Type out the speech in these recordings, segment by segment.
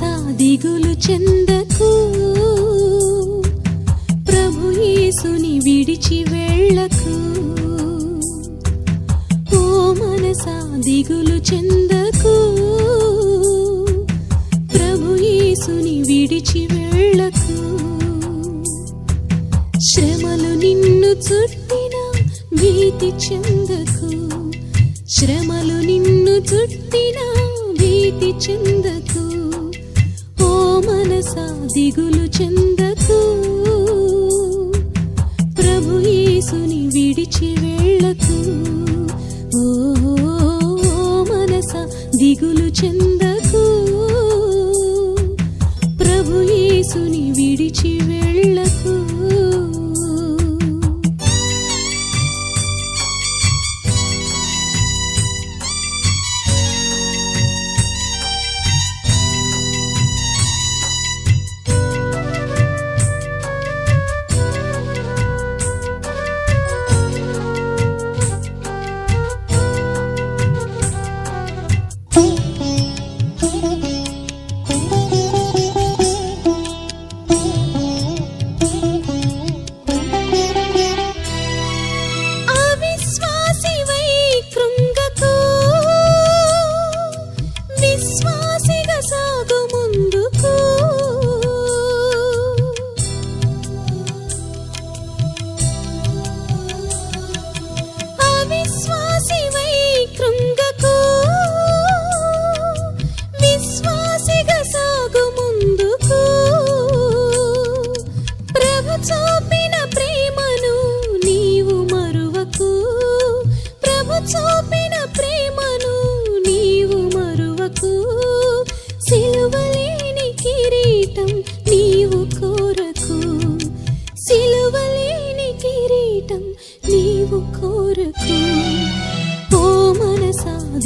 సాదిగులు చెందకు. ప్రభు యేసుని విడిచి వెళ్ళకు. ఓ మనసా దిగులు చెందకు. ప్రభు యేసుని విడిచి వెళ్ళకు. శ్రమలు నిన్ను చుట్టిన భీతి చెందకు. శ్రమలు నిన్ను చుట్టిన భీతి చెందకు. మనసా దిగులు చెందకు. ప్రభు యేసుని విడిచి వెళ్ళకు. ఓ మనస దిగులు చెందకు. ప్రభు యేసుని విడిచి వెళ్ళకు.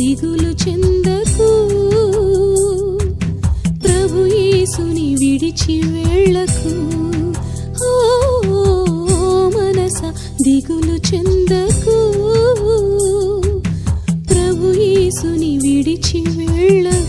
దిగులు చెందకు. ప్రభు యేసుని విడిచి వెళ్ళకు. ఓ మనస దిగులు చెందకు. ప్రభు యేసుని విడిచి వెళ్ళకు.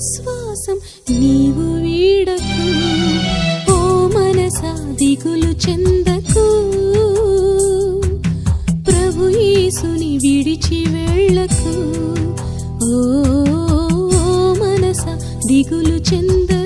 విశ్వాసం నీవు వీడకు ఓ మనసా దిగులు చెందకు. ప్రభు యేసుని విడిచి వెళ్ళకు ఓ మనస దిగులు చెందకు.